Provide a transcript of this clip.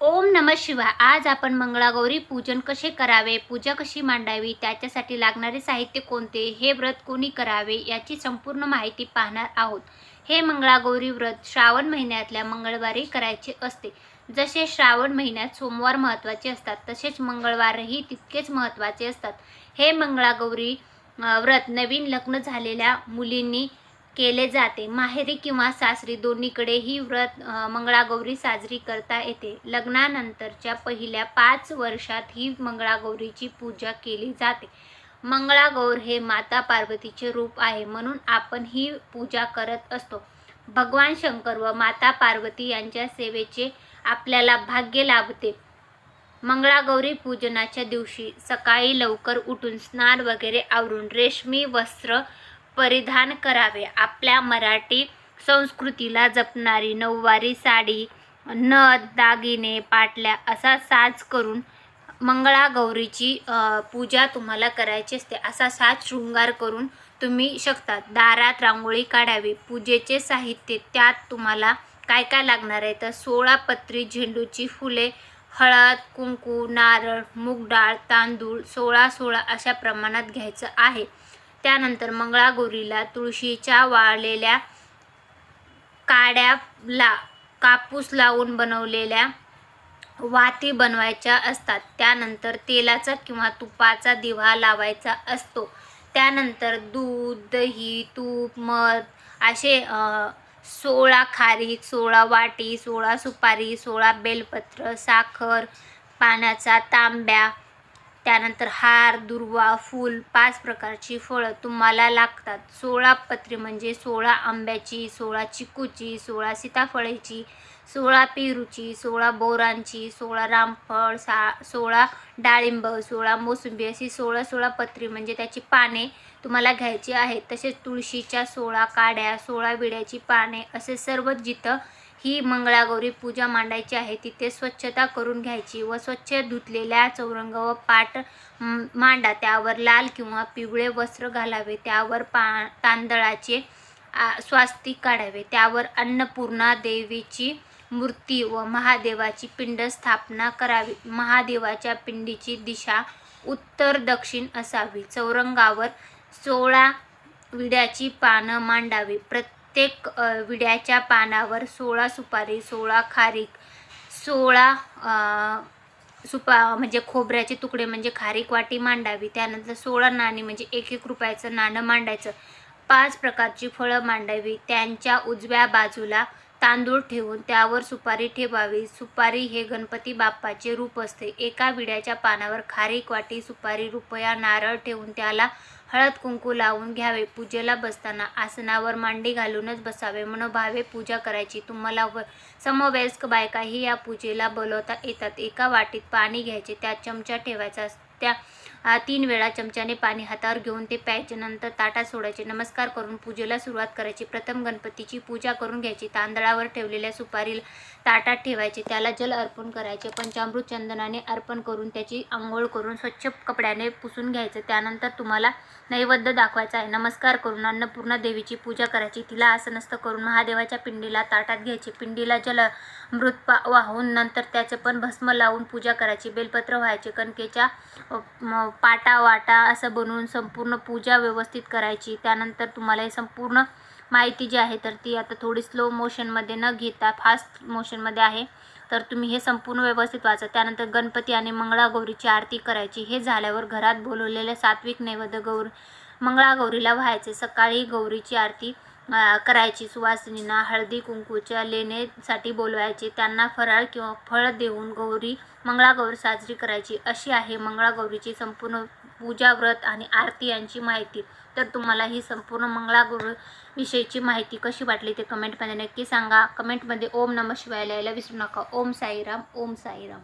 ओम नम शिवाय. आज आपण मंगळागौरी पूजन कसे करावे पूजा कशी मांडावी त्याच्यासाठी लागणारे साहित्य कोणते हे व्रत कोणी करावे याची संपूर्ण माहिती पाहणार आहोत. हे मंगळागौरी व्रत श्रावण महिन्यातल्या मंगळवारी करायचे असते. जसे श्रावण महिन्यात सोमवार महत्त्वाचे असतात तसेच मंगळवारही तितकेच महत्त्वाचे असतात. हे मंगळागौरी व्रत नवीन लग्न झालेल्या मुलींनी केले जाते. माहेरी किंवा सासरी दोन्हीकडेही व्रत मंगळागौरी साजरी करता येते. लग्नानंतरच्या पहिल्या पाच वर्षात ही मंगळागौरीची पूजा केली जाते. मंगळागौर हे माता पार्वतीचे रूप आहे म्हणून आपण ही पूजा करत असतो. भगवान शंकर व माता पार्वती यांच्या सेवेचे आपल्याला भाग्य लाभते. मंगळागौरी पूजनाच्या दिवशी सकाळी लवकर उठून स्नान वगैरे आवरून रेशमी वस्त्र परिधान करावे. आपल्या मराठी संस्कृतीला जपणारी नऊवारी साडी नथ दागिने पाटल्या असा साज करून मंगळागौरीची पूजा तुम्हाला करायची असते. असा साज शृंगार करून तुम्ही शकता दारात रांगोळी काढावी. पूजेचे साहित्य त्यात तुम्हाला काय काय लागणार आहे? तर सोळा पत्री झेंडूची फुले हळद कुंकू नारळ मूग डाळ तांदूळ सोळा सोळा अशा प्रमाणात घ्यायचं आहे. त्यानंतर मंगळागौरीला तुळशीच्या वाळलेल्या काड्याला कापूस लावून बनवलेल्या वाती बनवायच्या असतात. त्यानंतर तेलाचा किंवा तुपाचा दिवा लावायचा असतो. त्यानंतर दूध दही तूप मध असे सोळा खारी सोळा वाटी सोळा सुपारी सोळा बेलपत्र साखर पाण्याचा तांब्या त्यानंतर हार दुर्वा फूल पाच प्रकारची फळं तुम्हाला लागतात. सोळा पत्री म्हणजे सोळा आंब्याची सोळा चिकूची सोळा सीताफळाची सोळा पेरूची सोळा बोरांची सोळा रामफळ सा सोळा डाळिंब सोळा मोसंबी अशी सोळा सोळा पत्री म्हणजे त्याची पाने तुम्हाला घ्यायची आहेत. तसेच तुळशीच्या सोळा काड्या सोळा विड्याची पाने असे सर्व जिथं ही मंगळागौरी पूजा मांडायची आहे. तिथे स्वच्छता करून घ्यायची व स्वच्छ धुतलेल्या चौरंग व पाट मांडा त्यावर लाल किंवा पिवळे वस्त्र घालावे. त्यावर पा तांदळाचे आ, स्वास्तिक काढावे. त्यावर अन्नपूर्णा देवीची मूर्ती व महादेवाची पिंड स्थापना करावी. महादेवाच्या पिंडीची दिशा उत्तर दक्षिण असावी. चौरंगावर सोळा विड्याची पानं मांडावी. प्रत्येक प्रत्येक विड्याच्या पानावर सोळा सुपारी सोळा खारीक सोळा सुपा म्हणजे खोबऱ्याचे तुकडे म्हणजे खारीक वाटी मांडावी. त्यानंतर सोळा नाणी म्हणजे एक एक रुपयाचं नाणं मांडायचं. पाच प्रकारची फळं मांडावी. त्यांच्या उजव्या बाजूला तांदूळ ठेवून त्यावर सुपारी ठेवावी. सुपारी हे गणपती बाप्पाचे रूप असते. एका विड्याच्या पानावर खारीक वाटी सुपारी रुपया नारळ ठेवून त्याला हळद कुंकू लावून घ्यावे. पूजेला बसताना आसनावर मांडी घालूनच बसावे. मनोभावे पूजा करायची. तुम्हाला व समवयस्क बायकाही या पूजेला बोलवता येतात. एका वाटीत पाणी घ्यायचे. त्यात चमचा ठेवायचा त्या तीन वेळा चमच्याने पाणी हातावर घेऊन ते प्यायचे. नंतर ताटात सोडायचे. नमस्कार करून पूजेला सुरुवात करायची. प्रथम गणपतीची पूजा करून घ्यायची. तांदळावर ठेवलेल्या सुपारीला ताटात ठेवायचे. त्याला जल अर्पण करायचे. पंचामृत चंदनाने अर्पण करून त्याची आंघोळ करून स्वच्छ कपड्याने पुसून घ्यायचं. त्यानंतर तुम्हाला नैवेद्य दाखवायचा आहे. नमस्कार करून अन्नपूर्णा देवीची पूजा करायची. तिला आसनस्थ करून महादेवाच्या पिंडीला ताटात घ्यायची. पिंडीला जल मृत वाहून नंतर त्याचे पण भस्म लावून पूजा करायची. बेलपत्र व्हायचे कणकेच्या पाटा वाटा असं बनवून संपूर्ण पूजा व्यवस्थित करायची. त्यानंतर तुम्हाला हे संपूर्ण माहिती जी आहे तर ती आता थोडी स्लो मोशनमध्ये न घेता फास्ट मोशनमध्ये आहे. तर तुम्ही हे संपूर्ण व्यवस्थित वाचा. त्यानंतर गणपती आणि मंगळागौरीची आरती करायची. हे झाल्यावर घरात बोलवलेले सात्विक नैवेद्य गौर मंगळागौरीला व्हायचे. सकाळी गौरीची आरती करायची. सुवासिनींना हळदी कुंकूच्या लेण्यासाठी बोलवायचे. त्यांना फराळ किंवा फळ देऊन गौरी मंगळागौर साजरी करायची. अशी आहे मंगळागौरीची संपूर्ण पूजा व्रत आणि आरती यांची माहिती. तर तुम्हाला ही संपूर्ण मंगळागुरु विषयीची माहिती कशी वाटली ते कमेंटमध्ये नक्की सांगा. कमेंटमध्ये ओम नम शिवाय लिहायला विसरू नका. ओम साईराम ओम साईराम.